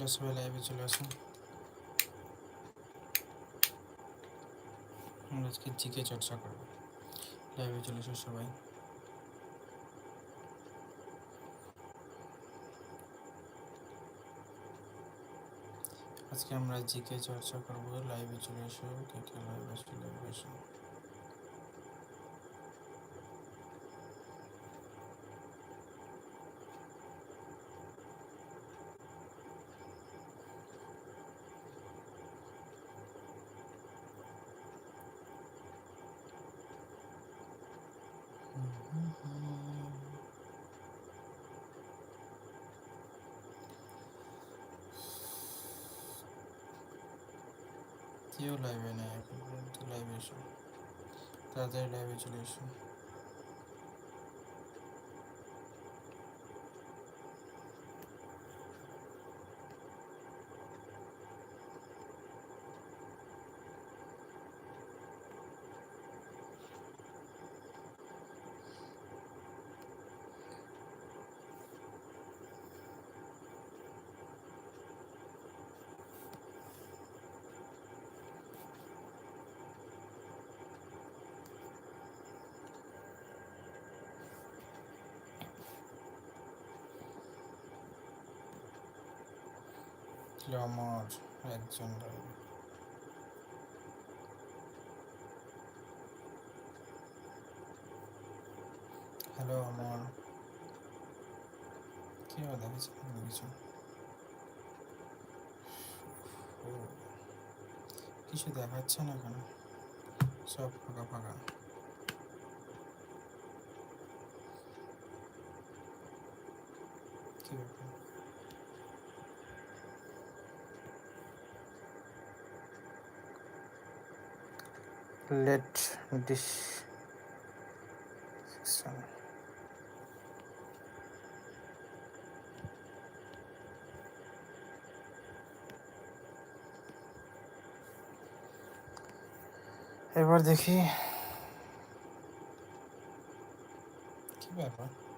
চলে সবাই লাইভে চলে আসুন। আমরা আজকে জিকে চর্চা করব। লাইভে চলে এসো সবাই। আজকে আমরা জিকে চর্চা করব। লাইভে চলে এসো কে কে লাইভ আসো লাইভে এসো কেউ লাইভে নেই এখন পর্যন্ত লাইভে এসো। তাড়াতাড়ি লাইভে চলে এসো। আমার একজন লাইভে হ্যালো আমার কি হবে কিছু? কিছু দেখাচ্ছে না কেন? সব ফাঁকা ফাঁকা। কি ব্যাপার? This section এবার দেখি কি ব্যাপার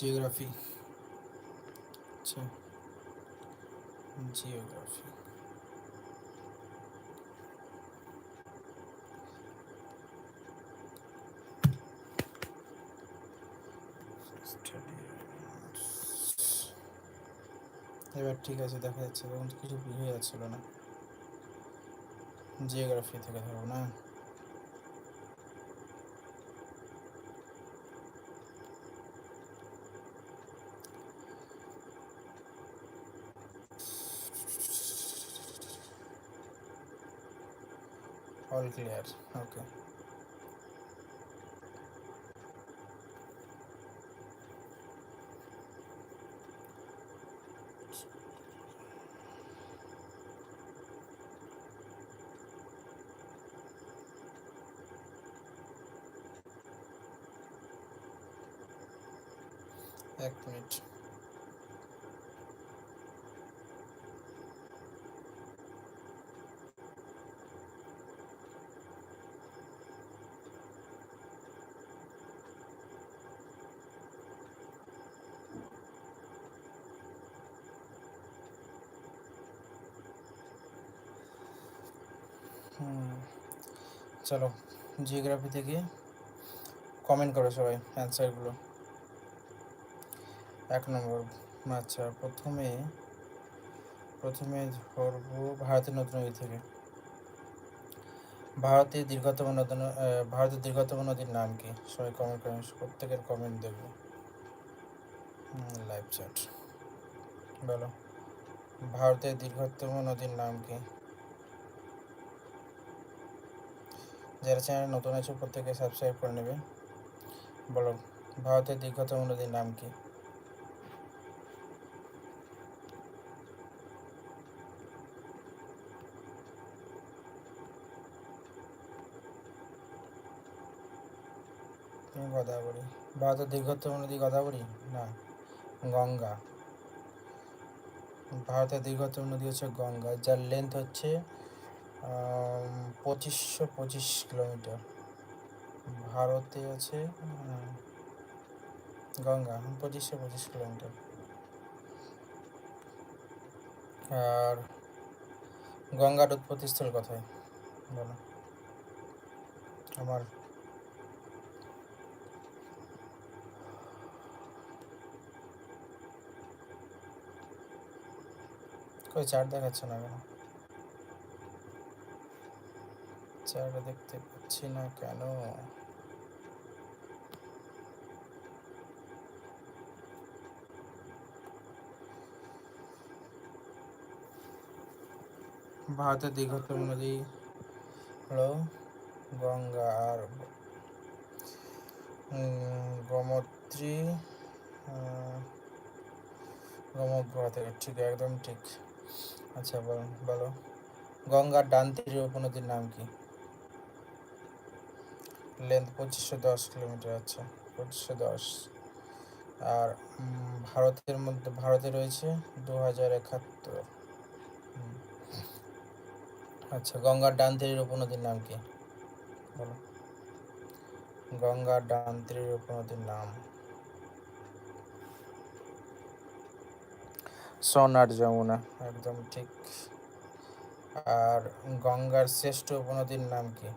জিওগ্রাফি আচ্ছা জিওগ্রাফি এবার ঠিক আছে দেখা যাচ্ছে তখন তো কিছু বুঝে যাচ্ছিল না। জিওগ্রাফি থেকে ধরো না? all clear okay এক মিনিট চলো জিওগ্রাফি থেকে কমেন্ট করো সবাই অ্যান্সারগুলো এক নম্বর আচ্ছা প্রথমে প্রথমে ধরবো ভারতের নদী নদী থেকে। ভারতের দীর্ঘতম নদী ভারতের দীর্ঘতম নদীর নাম কি? সবাই কমেন্ট করেন প্রত্যেকের কমেন্ট দেখব। লাইভ চ্যাট বলো, ভারতের দীর্ঘতম নদীর নাম কি? যারা চ্যানেল নতুন আছে, প্রত্যেকে সাবস্ক্রাইব করে নেবে। বলো, ভারতের দীর্ঘতম নদীর নাম কি? গোদাবরী। ভারতের দীর্ঘতম নদী গোদাবরী? না, গঙ্গা। ভারতের দীর্ঘতম নদী হচ্ছে গঙ্গা, যার লেন্থ হচ্ছে পঁচিশশো পঁচিশ কিলোমিটার। ভারতে আছে গঙ্গা, পঁচিশশো পঁচিশ কিলোমিটার। আর গঙ্গার উৎপত্তিস্থল কোথায়? বলো। আমার কই চার দেখাচ্ছে না কেন? চার দেখতে পাচ্ছি না কেন? ভারতের দীর্ঘতম নদী হলো গঙ্গা আর গোমত্রী গোমগ্র থেকে। ঠিক, একদম ঠিক। আচ্ছা বলো বলো। গঙ্গার ডান উপনদীর নাম কি? লেন্থ পঁচিশশো দশ কিলোমিটার আচ্ছা পঁচিশশো দশ। আর ভারতের মধ্যে, ভারতে রয়েছে দু হাজার একাত্তর। আচ্ছা গঙ্গার ডান উপনদীর নাম কি? বলো। গঙ্গার ডান তীরের উপনদীর নাম। সোনার যমুনা, একদম ঠিক। আর গঙ্গার শ্রেষ্ঠ উপনদীর নাম কি?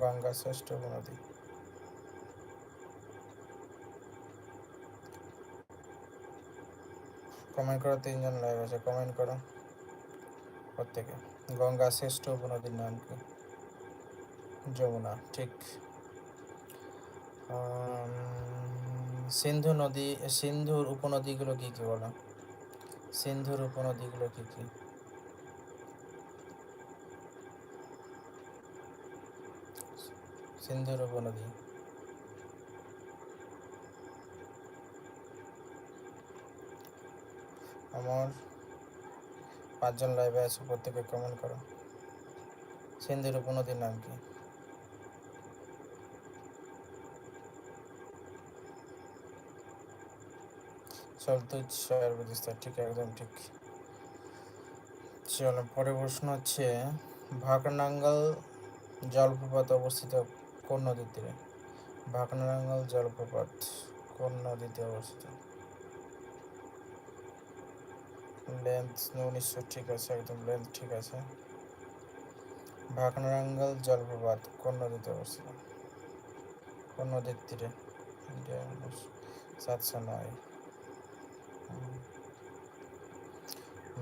গঙ্গার শ্রেষ্ঠ উপনদী কমেন্ট করো, তিনজন লাইভ আছে, কমেন্ট করো। প্রত্যেকে। গঙ্গা শ্রেষ্ঠ উপনদীর নাম কি? যমুনা, ঠিক। সিন্ধু নদী, সিন্ধুর উপনদীগুলো কী কী বলো? সিন্ধুর উপনদীগুলো কী কি? সিন্ধুর উপনদী আমার পাঁচজন লাইভে আছে প্রত্যেকে কমেন্ট করো। সিন্ধুর উপনদীর নাম কি? সলতুজ শহর বিস্তার ঠিক একদম ঠিক। চলো, পরের প্রশ্ন হচ্ছে, ভাকনাঙ্গল জলপ্রপাত অবস্থিত কোন নদীর তীরে? ভাকনাঙ্গল জলপ্রপাত, কোন নদীতে অবস্থিত? লেন্থ উনিশশো ঠিক আছে, একদম লেন্থ ঠিক আছে। ভাকনাঙ্গল জলপ্রপাত, কোন নদীতে অবস্থিত? কোন নদীর তীরে? সাতশো নয়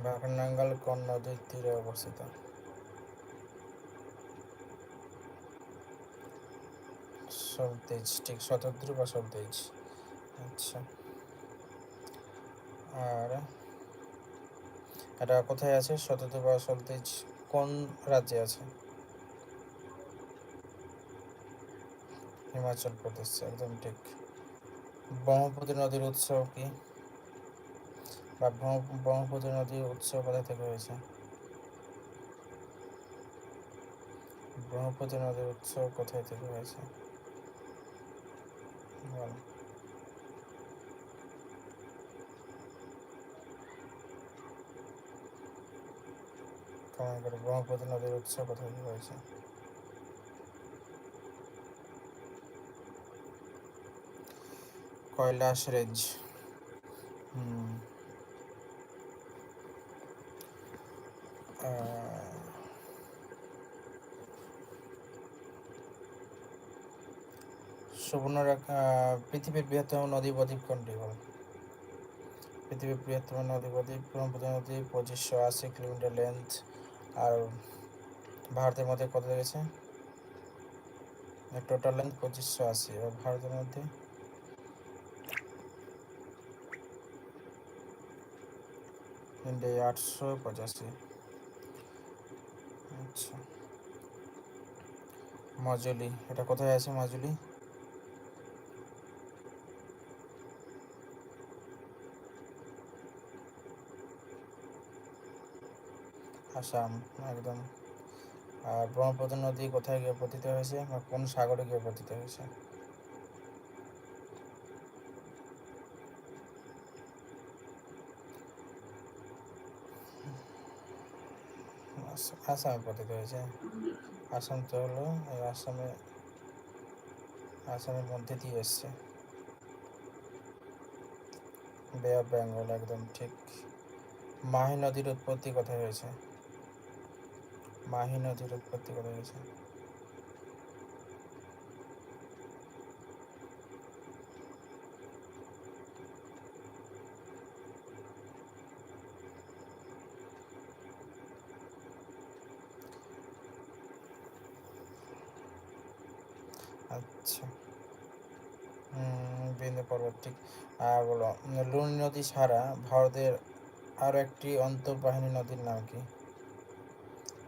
বাগনাঙ্গাল কোন নদীর তীরে অবস্থিত? সলতেজ ঠিক শতদ্র বা সলতেজ আচ্ছা। আর, এটা কোথায় আছে? শতদ্র বা সলতেজ কোন রাজ্যে আছে? হিমাচল প্রদেশ, একদম ঠিক। ব্রহ্মপুত্র নদীর উৎস কি? বা ব্রহ্মপুত্র নদীর উৎস কোথা থেকে হয়েছে? ব্রহ্মপুত্র নদীর উৎস কোথায় থেকে হয়েছে? বল কমেন্ট করে ব্রহ্মপুত্র নদীর উৎস কোথায় হয়েছে কৈলাস রেঞ্জ হুম সুবর্ণরেখা পৃথিবীর বৃহত্তম নদী বদ্বীপ কোনটি বল? পৃথিবীর বৃহত্তম নদী বদ্বীপ ব্রহ্মপুত্র নদী, পঁচিশশো আশি কিলোমিটার লেন্থ আর ভারতের মধ্যে কত গেছে টোটাল লেন্থ পঁচিশশো আশি আর ভারতের মধ্যে। আটশো পঁচাশি। আচ্ছা। মাজুলি, এটা কোথায় আছে মাজুলি? আসাম, একদম। আর ব্রহ্মপুত্র নদী কোথায় গিয়ে পতিত হয়েছে বা কোন সাগরে গিয়ে পতিত হয়েছে? আসামে পতিত হয়েছে। আসাম তো হলো আসামে, আসামের মধ্যে দিয়ে এসছে। বে অফ বেঙ্গল একদম ঠিক। মাহি নদীর উৎপত্তি কোথায় হয়েছে? মাহি নদীর উৎপত্তি কোথায় হয়েছে আচ্ছা। বিন্দু পর্বত ঠিক বলো। লুনি নদী ছাড়া ভারতের আরও একটি অন্তর্বাহিনী নদীর নাম কি?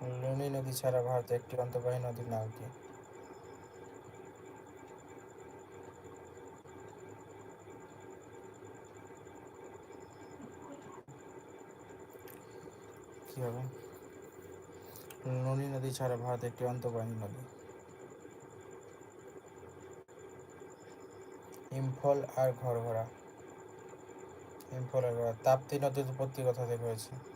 লুনি নদী ছাড়া ভারতের একটি অন্তর্বাহিনী নদীর নাম কি? হবে? লুনি নদী ছাড়া ভারতের একটি অন্তর্বাহিনী নদী। ইম্ফল আর ঘরঘরা। ইম্ফল আর ঘরঘরা। তাপ্তি নদীর উৎপত্তি কথা থেকে হয়েছে।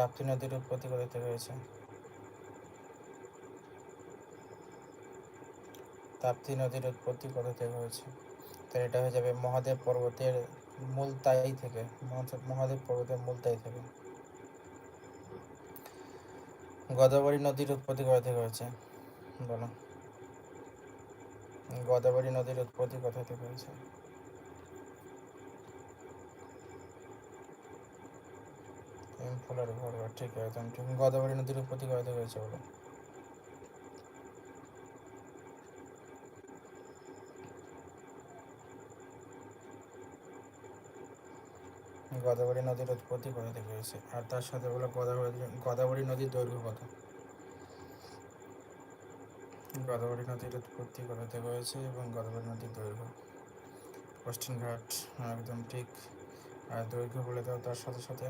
তাপ্তি নদীর উৎপত্তি থেকে হয়েছে। তাপ্তি নদীর উৎপত্তি কোথা থেকে হয়েছে। তাহলে এটা হয়ে যাবে মহাদেব পর্বতের মূলতাই থেকে, মহাদেব পর্বতের মূলতাই থেকে। গোদাবরী নদীর উৎপত্তি কোথা থেকে হয়েছে। বলো। গোদাবরী নদীর উৎপত্তি কোথা থেকে হয়েছে। ইম্ফলের ঘর ঠিক একদম ঠিক, গোদাবরী নদীর কোথা থেকে হয়েছে বলো। গোদাবরী নদীর উৎপত্তি কোথা থেকে হয়েছে আর তার সাথে বলো গোদাবরী গোদাবরী নদীর দৈর্ঘ্য কত? গোদাবরী নদীর উৎপত্তি কোথা থেকে হয়েছে এবং গোদাবরী নদীর দৈর্ঘ্য। পশ্চিম ঘাট একদম ঠিক। আর দৈর্ঘ্য বলে দাও তার সাথে সাথে।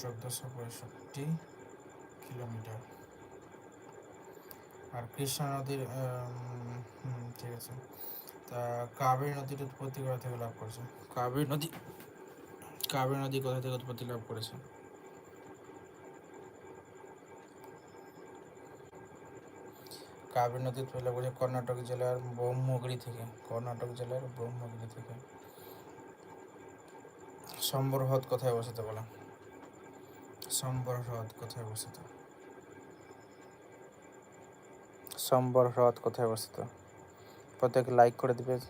চোদ্দোশো পঁয়ষট্টি কিলোমিটার। আর কৃষ্ণা নদীর ঠিক আছে। তা কাবেরী নদীর উৎপত্তি কোথা থেকে লাভ করেছে? কাবেরী নদী কাবেরী নদী কোথা থেকে উৎপত্তি লাভ করেছে? কাবেরী নদী উৎপত্তি লাভ করেছে কর্ণাটক জেলার ব্রহ্মগিরি থেকে কর্ণাটক জেলার ব্রহ্মগিরি থেকে। সম্বর হ্রদ কোথায় অবস্থিত বলো? সম্বর হ্রদ কোথায় অবস্থিত? সম্বর হ্রদ কোথায় অবস্থিত? প্রত্যেক লাইক করে দিবে।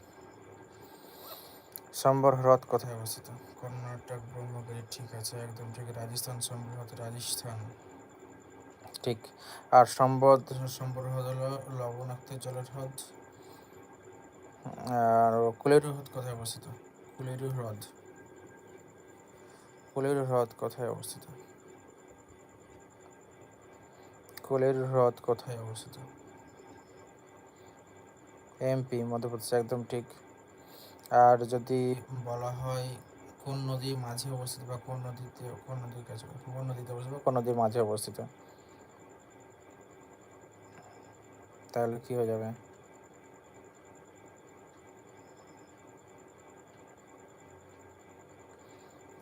সম্বর হ্রদ কোথায় অবস্থিত? কর্ণাটক, ব্রহ্মগিরি, ঠিক আছে, একদম ঠিক। রাজস্থান সম্বর হ্রদ রাজস্থান। ঠিক। আর সম্বর সম্বর হ্রদ হলো লবণাক্ত জলের হ্রদ আর কুলেরু হ্রদ কোথায় অবস্থিত? কুলেরু হ্রদ কুলেরু হ্রদ কোথায় অবস্থিত? কুলেরু হ্রদ কোথায় অবস্থিত? এমপি মধ্যপ্রদেশ একদম ঠিক। আর যদি বলা হয় কোন নদী মাঝে অবস্থিত বা কোন নদীতে, কোন নদীর কাছে, কোন নদীতে অবস্থিত বা কোন নদীর মাঝে অবস্থিত? তাহলে কি হয়ে যাবে?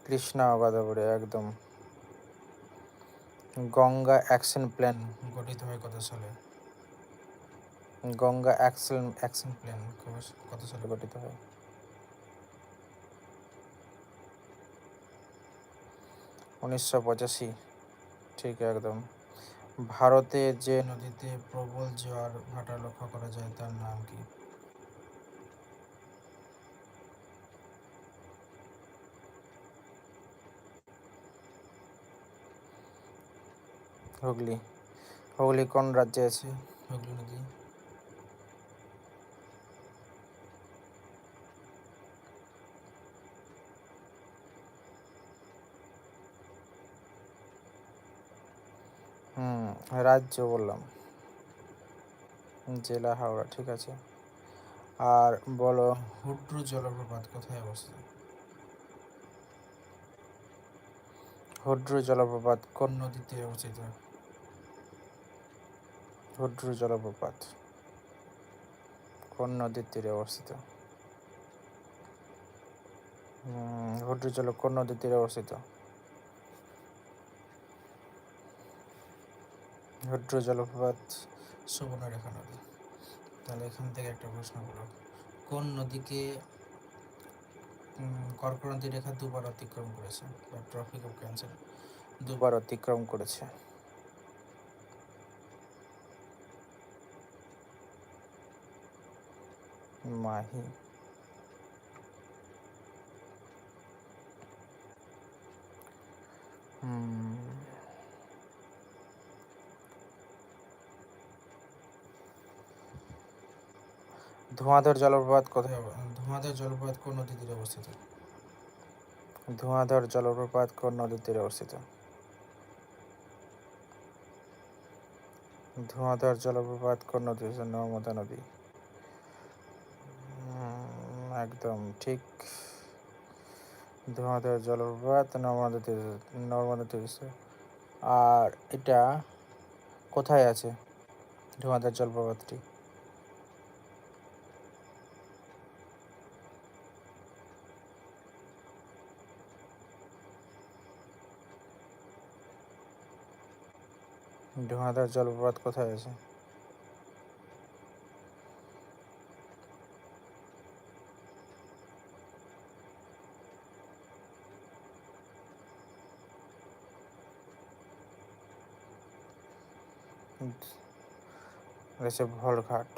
কৃষ্ণা গোদাবরী একদম। গঙ্গা অ্যাকশন প্ল্যান গঠিত হয় কত সালে? গঙ্গা অ্যাকশন অ্যাকশন প্ল্যান কত সালে গঠিত হয়? উনিশশো পঁচাশি। ঠিক একদম। ভারতে যে নদীতে প্রবল জোয়ার ভাটা লক্ষ্য করা যায়, তার নাম কি? হুগলি হুগলি কোন রাজ্যে আছে? হুগলি নদী হুম রাজ্য বললাম। জেলা হাওড়া ঠিক আছে। আর বলো হুড্রু জলপ্রপাত কোথায় অবস্থিত? হুড্রু জলপ্রপাত কোন নদীতে অবস্থিত? হুড্রু জলপ্রপাত কোন নদীর তীরে অবস্থিত? হুড্রু জল কোন নদীর তীরে অবস্থিত? হুড্রু জলপ্রপাত সুবর্ণরেখা নদী। তাহলে এখান থেকে একটা প্রশ্ন হলো কোন নদীকে উম, কর্কটনদী রেখা দুবার অতিক্রম করেছে? বা ট্রপিক অফ ক্যান্সার দুবার অতিক্রম করেছে। মাহি। ধোঁয়াধর জলপ্রপাত কোথায় ধোঁয়াধর জলপ্রপাত কোন নদীর তীরে অবস্থিত? ধোঁয়াধর জলপ্রপাত কোন নদীর তীরে অবস্থিত? ধোঁয়াধর জলপ্রপাত কোন নদী নর্মদা নদী। একদম ঠিক। ধোঁয়াধর জলপ্রপাত নর্মদা তীরে নর্মদা তীরে আর এটা কোথায় আছে ধোঁয়াধর জলপ্রপাতটি? ধোঁয়াধর জলপ্রপাত কোথায় আছে? রয়েছে ভলঘাট।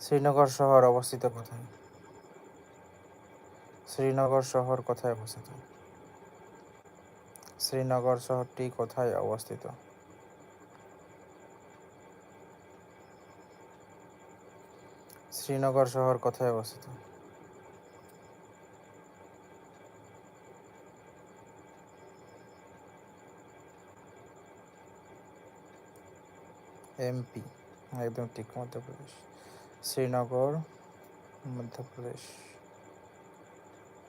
শ্রীনগর শহর অবস্থিত কোথায়? শ্রীনগর শহর কোথায় অবস্থিত? শ্রীনগর শহরটি কোথায় অবস্থিত? শ্রীনগর শহর কোথায় অবস্থিত? এমপি, একদম ঠিক মধ্যপ্রদেশ। শ্রীনগর, মধ্যপ্রদেশ।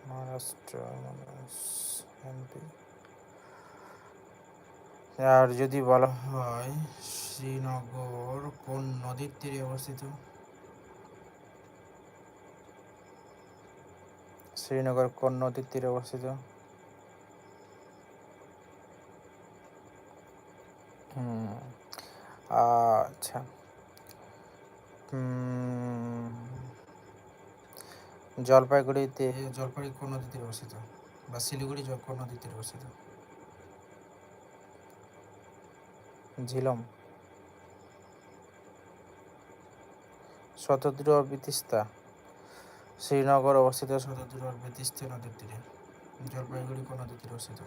মহারাষ্ট্র এমপি। আর যদি বলা হয়, শ্রীনগর কোন নদীর তীরে অবস্থিত? শ্রীনগর কোন নদীর তীরে অবস্থিত? হুম। আচ্ছা। জলপাইগুড়িতে জলপাইগুড়ি কোন নদীর তীরে অবস্থিত বা শিলিগুড়ি কোন নদীর তীরে অবস্থিত? ঝিলম। শতদ্রু বিতিস্তা। শ্রীনগর অবস্থিত শতদ্রু বিতিস্তা নদীর তীরে। জলপাইগুড়ি কোন নদীর অবস্থিত?